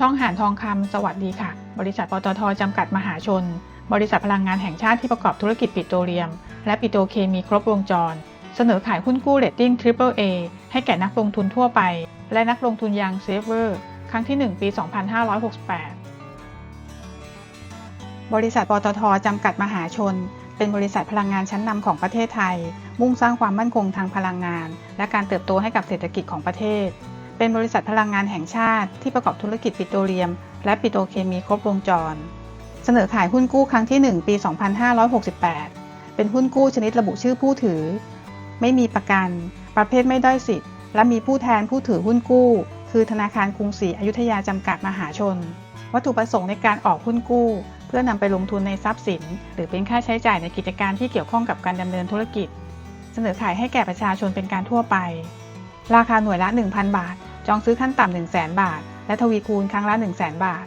ช่องหานทองคำสวัสดีค่ะ บริษัทปตทจำกัดมหาชน บริษัทพลังงานแห่งชาติที่ประกอบธุรกิจปิโตรเลียม และปิโตรเคมีครบวงจร เสนอขายหุ้นกู้เรตติ้ง Triple A ให้แก่นักลงทุนทั่วไป และนักลงทุนยังเซฟเวอร์ครั้งที่ 1 ปี 2568 บริษัทปตทจำกัดมหาชน เป็นบริษัทพลังงานชั้นนำของประเทศไทย มุ่งสร้างความมั่นคงทางพลังงาน และการเติบโตให้กับเศรษฐกิจของประเทศ เป็นบริษัทพลังงานแห่งชาติที่ประกอบธุรกิจปิโตรเลียม และปิโตรเคมีครบวงจร เสนอขายหุ้นกู้ครั้งที่ 1 ปี 2568 เป็นหุ้นกู้ชนิดระบุชื่อผู้ถือ ไม่มีประกัน ประเภทไม่ได้สิทธิ์ และมีผู้แทนผู้ถือหุ้นกู้ คือธนาคารกรุงศรีอยุธยาจำกัดมหาชน วัตถุประสงค์ในการออกหุ้นกู้ เพื่อนำไปลงทุนในทรัพย์สิน หรือเป็นค่าใช้จ่ายในกิจการที่เกี่ยวข้องกับการดำเนินธุรกิจ เสนอขายให้แก่ประชาชนเป็นการทั่วไปราคาหน่วยละ 1,000 บาท จองซื้อขั้นต่ำ1 0 0 0 0 0บาท และทวีคูณครั้งละ 1 0 0 0 0 0 บาท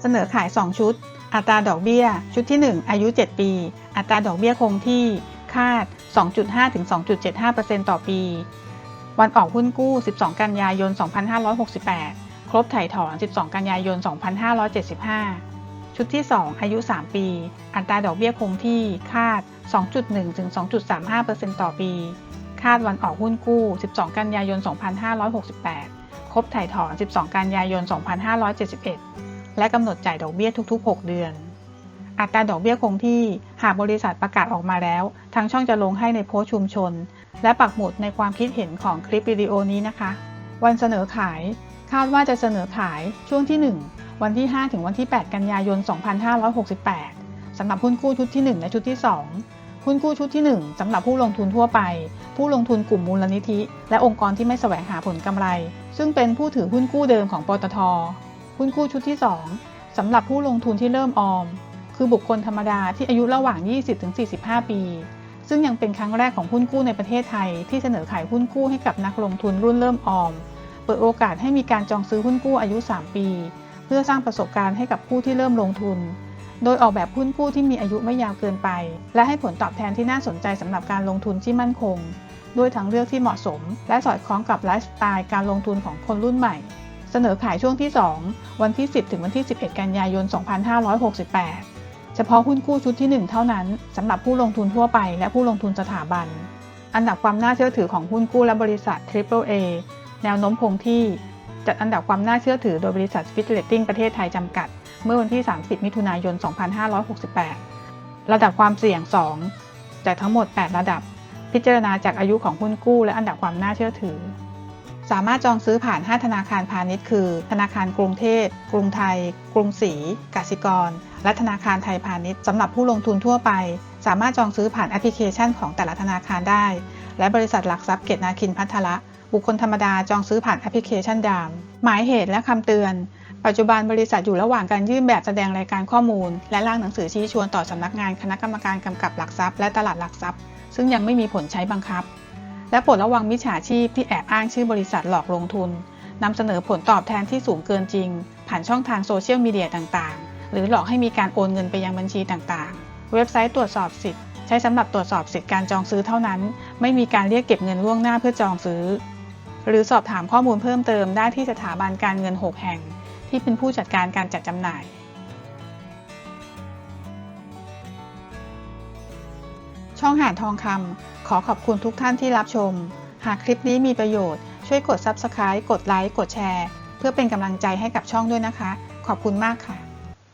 เสนอขาย 2 ชุด อัตราดอกเบี้ย ชุดที่ 1 อายุ 7 ปี อัตราดอกเบี้ยคงที่ คาด 2.5-2.75%ต่อปี วันออกหุ้นกู้ 12 กันยายน 2568 ครบถ่ายถอน 12 กันยายน 2575 ชุดที่ 2 อายุ 3 ปี อัตราดอกเบี้ยคงที่ คาด 2.1-2.35%ต่อปี คาดวันออกหุ้นกู้ 12 กันยายน 2568 ครบถ่ายถอน 12 กันยายน 2571 และกำหนดจ่ายดอกเบี้ยทุก ๆ 6 เดือน อัตราดอกเบี้ยคงที่หากบริษัทประกาศออกมาแล้ว ทางช่องจะลงให้ในโพสชุมชน และปักหมุดในความคิดเห็นของคลิปวิดีโอนี้นะคะ วันเสนอขายคาดว่าจะเสนอขายช่วงที่ 1 วันที่ 5 ถึงวันที่ 8 กันยายน 2568 สำหรับหุ้นกู้ชุดที่ 1 และชุดที่ 2 หุ้นกู้ชุดที่ 1 สำหรับผู้ลงทุนทั่วไป ผู้ลงทุนกลุ่มมูลนิธิ และองค์กรที่ไม่แสวงหาผลกำไร ซึ่งเป็นผู้ถือหุ้นกู้เดิมของปตท หุ้นกู้ชุดที่ 2สำหรับผู้ลงทุนที่เริ่มออม คือบุคคลธรรมดาที่อายุระหว่าง 20-45 ปี ซึ่งยังเป็นครั้งแรกของหุ้นกู้ในประเทศไทย ที่เสนอขายหุ้นกู้ให้กับนักลงทุนรุ่นเริ่มออม เปิดโอกาสให้มีการจองซื้อหุ้นกู้อายุ 3 ปี เพื่อสร้างประสบการณ์ให้กับผู้ที่เริ่มลงทุนโดยออกแบบหุ้นกู้ที่มีอายุไม่ยาวเกินไป และให้ผลตอบแทนที่น่าสนใจสำหรับการลงทุนที่มั่นคง ด้วยทางเลือกที่เหมาะสม และสอดคล้องกับไลฟ์สไตล์การลงทุนของคนรุ่นใหม่ เสนอขายช่วงที่ 2 วันที่ 10 ถึงวันที่ 11 กันยายน 2568 เฉพาะหุ้นกู้ชุดที่ 1 เท่านั้นสำหรับผู้ลงทุนทั่วไปและผู้ลงทุนสถาบัน อันดับความน่าเชื่อถือของหุ้นกู้และบริษัท Triple A แนวโน้มคงที่จัดอันดับความน่าเชื่อถือโดยบริษัท Fitch Rating ประเทศไทยจำกัด เมื่อวันที่ 30 มิถุนายน 2568 ระดับความเสี่ยง 2 จากทั้งหมด 8 ระดับ พิจารณาจากอายุของหุ้นกู้และอันดับความน่าเชื่อถือ สามารถจองซื้อผ่าน 5 ธนาคารพาณิชย์คือ ธนาคารกรุงเทพ กรุงไทย กรุงศรี กสิกร และธนาคารไทยพาณิชย์สำหรับผู้ลงทุนทั่วไป สามารถจองซื้อผ่านแอปพลิเคชันของแต่ละธนาคารได้ และบริษัทหลักทรัพย์เกียรตินาคินพัทละบุคคลธรรมดาจองซื้อผ่านแอปพลิเคชันดาม หมายเหตุและคำเตือน ปัจจุบันบริษัทอยู่ระหว่างการยื่นแบบแสดงรายการข้อมูล และร่างหนังสือชี้ชวนต่อสำนักงานคณะกรรมการกำกับหลักทรัพย์และตลาดหลักทรัพย์ ซึ่งยังไม่มีผลใช้บังคับ และโปรดระวังมิจฉาชีพที่แอบอ้างชื่อบริษัทหลอกลงทุนนำเสนอผลตอบแทนที่สูงเกินจริง ผ่านช่องทางโซเชียลมีเดียต่างๆ หรือหลอกให้มีการโอนเงินไปยังบัญชีต่างๆ เว็บไซต์ตรวจสอบสิทธิ์ใช้สำหรับตรวจสอบสิทธิการจองซื้อเท่านั้น ไม่มีการเรียกเก็บเงินล่วงหน้าเพื่อจองซื้อ หรือสอบถามข้อมูลเพิ่มเติมได้ที่สถาบันการเงิน 6 แห่ง ที่เป็นผู้จัดการการจัดจำหน่าย ช่องหานทองคำขอขอบคุณทุกท่านที่รับชม หากคลิปนี้มีประโยชน์ ช่วยกด Subscribe กดไลค์กดแชร์ เพื่อเป็นกำลังใจให้กับช่องด้วยนะคะ ขอบคุณมากค่ะ